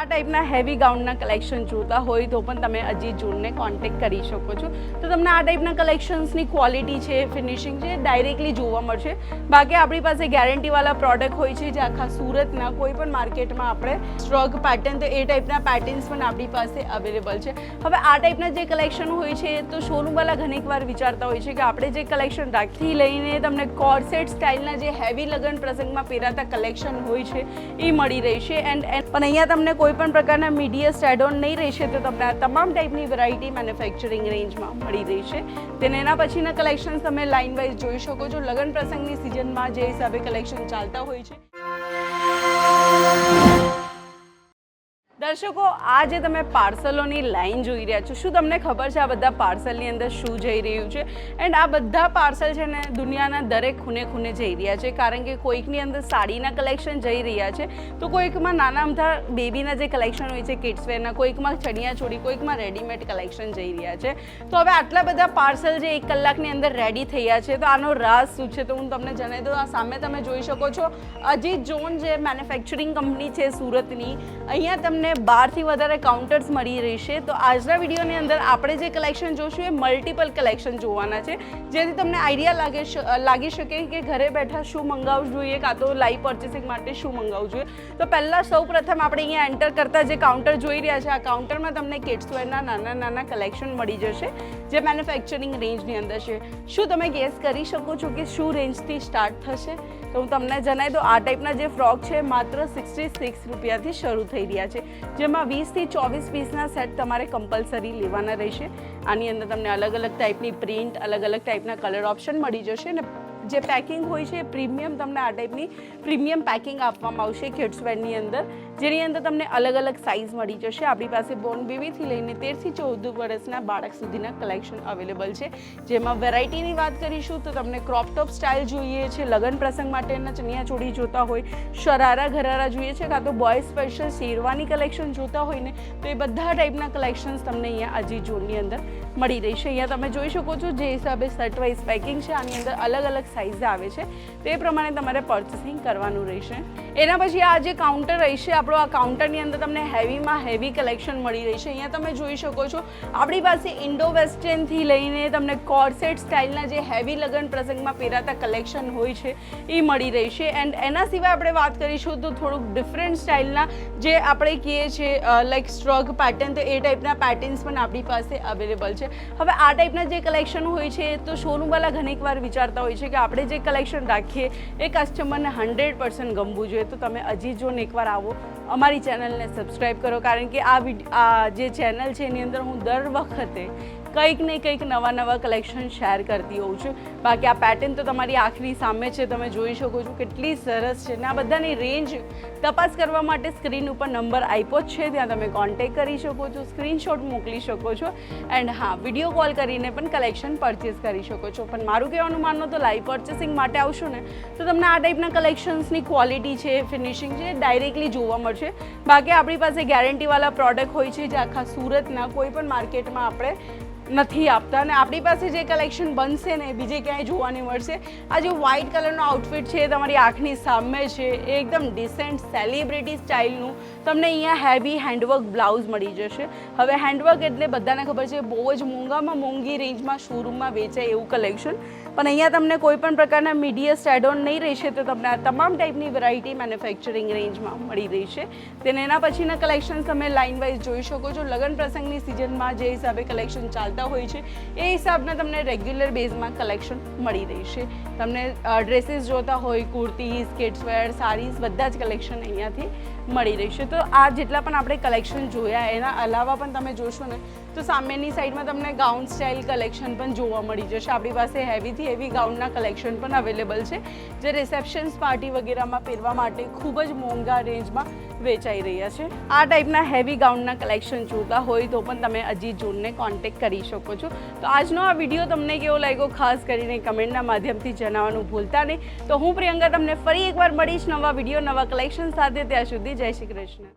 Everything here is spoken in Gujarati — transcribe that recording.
આ ટાઈપના હેવી ગાઉનના કલેક્શન જોતા હોય તો પણ તમે અજીત જૂનને કોન્ટેક્ટ કરી શકો છો. તો તમને આ ટાઈપના કલેક્શન્સની ક્વોલિટી છે ફિનિશિંગ છે ડાયરેક્ટલી જોવા મળશે. બાકી આપણી પાસે ગેરંટીવાળા પ્રોડક્ટ હોય છે જે આખા સુરતના કોઈ પણ માર્કેટમાં આપણે સ્ટ્રોગ પેટર્ન તો એ ટાઈપના પેટર્ન્સ પણ આપણી પાસે અવેલેબલ છે. હવે આ ટાઈપના જે કલેક્શન હોય છે, તો શોરૂમવાળા ઘણીક વાર વિચારતા હોય છે કે આપણે જે કલેક્શન રાખથી લઈને તમને કોર્સેટ સ્ટાઇલના જે હેવી લગ્ન પ્રસંગમાં પહેરાતા કલેક્શન હોય છે, એ મળી રહેશે. એન્ડ પણ અહીંયા તમને કોઈ પણ પ્રકારના મીડિયા સ્ટેડોન નહીં રહેશે તો તમને આ તમામ ટાઈપની વેરાયટી મેન્યુફેક્ચરિંગ રેન્જમાં મળી રહેશે. તેને એના પછીના કલેક્શન તમે લાઇન વાઇઝ જોઈ શકો છો. લગ્ન પ્રસંગની સિઝનમાં જે હિસાબે કલેક્શન ચાલતા હોય છે. દર્શકો આ જે તમે પાર્સલોની લાઈન જોઈ રહ્યા છો. શું તમને ખબર છે આ બધા પાર્સલની અંદર શું જઈ રહ્યું છે? એન્ડ આ બધા પાર્સલ છે ને દુનિયાના દરેક ખૂને ખૂને જઈ રહ્યા છે. કારણ કે કોઈકની અંદર સાડીના કલેક્શન જઈ રહ્યા છે. તો કોઈકમાં નાના અમથા બેબીના જે કલેક્શન હોય છે, કિડ્સવેરના, કોઈકમાં ચણિયા ચોળી, કોઈકમાં રેડીમેડ કલેક્શન જઈ રહ્યા છે. તો હવે આટલા બધા પાર્સલ જે એક કલાકની અંદર રેડી થયા છે, તો આનો રાસ શું છે? તો હું તમને જણાવી દઉં. આ સામે તમે જોઈ શકો છો. અજીત જોન જે મેન્યુફેક્ચરિંગ કંપની છે સુરતની, અહીંયા તમને બારથી વધારે કાઉન્ટર્સ મળી રહેશે. તો આજના વિડીયોની અંદર આપણે જે કલેક્શન જોશું એ મલ્ટિપલ કલેક્શન જોવાના છે. જેથી તમને આઈડિયા લાગે લાગી શકે કે ઘરે બેઠા શું મંગાવવું જોઈએ, કાં તો લાઈવ પરચેસિંગ માટે શું મંગાવવું જોઈએ. તો પહેલાં સૌ પ્રથમ આપણે અહીંયા એન્ટર કરતા જે કાઉન્ટર જોઈ રહ્યા છે, આ કાઉન્ટરમાં તમને કિડ્સવેરના નાના નાના કલેક્શન મળી જશે, જે મેન્યુફેક્ચરિંગ રેન્જની અંદર છે. શું તમે ગેસ કરી શકો છો કે શું રેન્જથી સ્ટાર્ટ થશે? તો હું તમને જણાવી દઉં, આ ટાઈપના જે ફ્રોક છે માત્ર સિક્સટી સિક્સ રૂપિયાથી શરૂ થઈ રહ્યા છે. જેમાં વીસથી ચોવીસ પીસના સેટ તમારે કમ્પલસરી લેવાના રહેશે. આની અંદર તમને અલગ અલગ ટાઈપની પ્રિન્ટ અલગ અલગ ટાઈપના કલર ઓપ્શન મળી જશે ને જે પેકિંગ હોય છે પ્રીમિયમ તમને આ ટાઈપની પ્રીમિયમ પેકિંગ આપવામાં આવશે કિડ્સવેરની અંદર, જેની અંદર તમને અલગ અલગ સાઇઝ મળી જશે. આપણી પાસે બોર્ન બેબીથી લઈને તેરથી ચૌદ વર્ષના બાળક સુધીના કલેક્શન અવેલેબલ છે. જેમાં વેરાયટીની વાત કરીશું તો તમને ક્રોપ ટોપ સ્ટાઇલ જોઈએ છે, લગ્ન પ્રસંગ માટેના ચણિયા ચોળી જોતા હોય, શરારા ઘરારા જોઈએ છે, કાં તો બોય સ્પેશિયલ શેરવાની કલેક્શન જોતા હોય ને, તો એ બધા ટાઈપના કલેક્શન્સ તમને અહીંયા અજી ઝોનની અંદર મળી રહેશે. અહીંયા તમે જોઈ શકો છો, જે હિસાબે સર્ટવાઇઝ વાઇઝ પેકિંગ છે, આની અંદર અલગ અલગ સાઇઝ આવે છે, તે પ્રમાણે તમારે પર્ચેસિંગ કરવાનું રહેશે. એના પછી આ જે કાઉન્ટર રહેશે, આપણો આ કાઉન્ટરની અંદર તમને હેવીમાં હેવી કલેક્શન મળી રહેશે. અહીંયા તમે જોઈ શકો છો, આપણી પાસે ઇન્ડો વેસ્ટર્નથી લઈને તમને કોર્સેટ સ્ટાઇલના જે હેવી લગ્ન પ્રસંગમાં પહેરાતા કલેક્શન હોય છે, એ મળી રહેશે. એન્ડ એના સિવાય આપણે વાત કરીશું તો થોડુંક ડિફરન્ટ સ્ટાઇલના જે આપણે કહીએ છીએ લાઈક સ્ટ્રોક પેટર્ન તો એ ટાઈપના પેટર્ન્સ પણ આપણી પાસે અવેલેબલ છે. હવે આ ટાઈપના જે કલેક્શન હોય છે, તો શોરૂમવાલા ઘણીક વાર વિચારતા હોય છે કે આપણે જે કલેક્શન રાખીએ, એ કસ્ટમરને હંડ્રેડ પર્સન્ટ ગમવું જોઈએ. તો તમે હજી જો એકવાર આવો, અમારી ચેનલને સબસ્ક્રાઈબ કરો. કારણ કે આ જે ચેનલ છે, એની અંદર હું દર વખતે કંઈક ને કંઈક નવા નવા કલેક્શન શેર કરતી હોઉં છું. બાકી આ પેટર્ન તો તમારી આંખની સામે છે, તમે જોઈ શકો છો કેટલી સરસ છે. ને આ બધાની રેન્જ તપાસ કરવા માટે સ્ક્રીન ઉપર નંબર આપ્યો જ છે. ત્યાં તમે કોન્ટેક કરી શકો છો સ્ક્રીનશોટ મોકલી શકો છો. એન્ડ હા વીડિયો કોલ કરીને પણ કલેક્શન પરચેસ કરી શકો છો. પણ મારું કહેવાનું માનો તો લાઈવ પરચેસિંગ માટે આવશો ને, તો તમને આ ટાઈપના કલેક્શન્સની ક્વોલિટી છે ફિનિશિંગ છે ડાયરેક્ટલી જોવા મળશે. બાકી આપણી પાસે ગેરંટીવાળા પ્રોડક્ટ હોય છે જે આખા સુરતના કોઈ પણ માર્કેટમાં આપણે નથી આપતા અને આપણી પાસે જે કલેક્શન બનશે ને બીજે ક્યાંય જોવા નહીં મળશે. આ જે વ્હાઇટ કલરનો આઉટફિટ છે તમારી આંખની સામે છે, એ એકદમ ડિસેન્ટ સેલિબ્રિટી સ્ટાઇલનું તમને અહીંયા હેવી હેન્ડવર્ક બ્લાઉઝ મળી જશે. હવે હેન્ડવર્ક એટલે બધાને ખબર છે, બહુ જ મોંઘામાં મોંઘી રેન્જમાં શોરૂમમાં વેચાય એવું કલેક્શન પણ અહીંયા તમને કોઈ પણ પ્રકારના મીડિયા એડોન નહીં રહેશે, તો તમને આ તમામ ટાઈપની વેરાયટી મેન્યુફેક્ચરિંગ રેન્જમાં મળી રહેશે. તેને એના પછીના કલેક્શન તમે લાઇન વાઇઝ જોઈ શકો છો. લગ્ન પ્રસંગની સિઝનમાં જે હિસાબે કલેક્શન ચાલતા હોય છે, એ હિસાબના તમને રેગ્યુલર બેઝમાં કલેક્શન મળી રહેશે તમને ડ્રેસીસ જોતા હોય, કુર્તીઝ કિડ્સવેર સારીઝ બધા જ કલેક્શન અહીંયાથી મળી રહેશે તો આ જેટલા પણ આપણે કલેક્શન જોયા, એના અલાવા પણ તમે જોશો ને તો સામેની સાઈડમાં તમને ગાઉન સ્ટાઇલ કલેક્શન પણ જોવા મળી જશે. આપણી પાસે હેવીથી હેવી ગાઉનના કલેક્શન પણ અવેલેબલ છે, જે રિસેપ્શન્સ પાર્ટી વગેરેમાં પહેરવા માટે ખૂબ જ મોંઘા રેન્જમાં વેચાઈ રહ્યા છે. આ ટાઈપના હેવી ગાઉનના કલેક્શન જોતા હોય તો પણ તમે અજીત જોનને કોન્ટેક કરી શકો છો. તો આજનો આ વીડિયો તમને કેવો લાગ્યો ખાસ કરીને કમેન્ટના માધ્યમથી જણાવવાનું ભૂલતા નહીં. તો હું પ્રિયંકા તમને ફરી એકવાર મળીશ નવા વીડિયો નવા કલેક્શન સાથે. ત્યાં સુધી જય શ્રી કૃષ્ણ.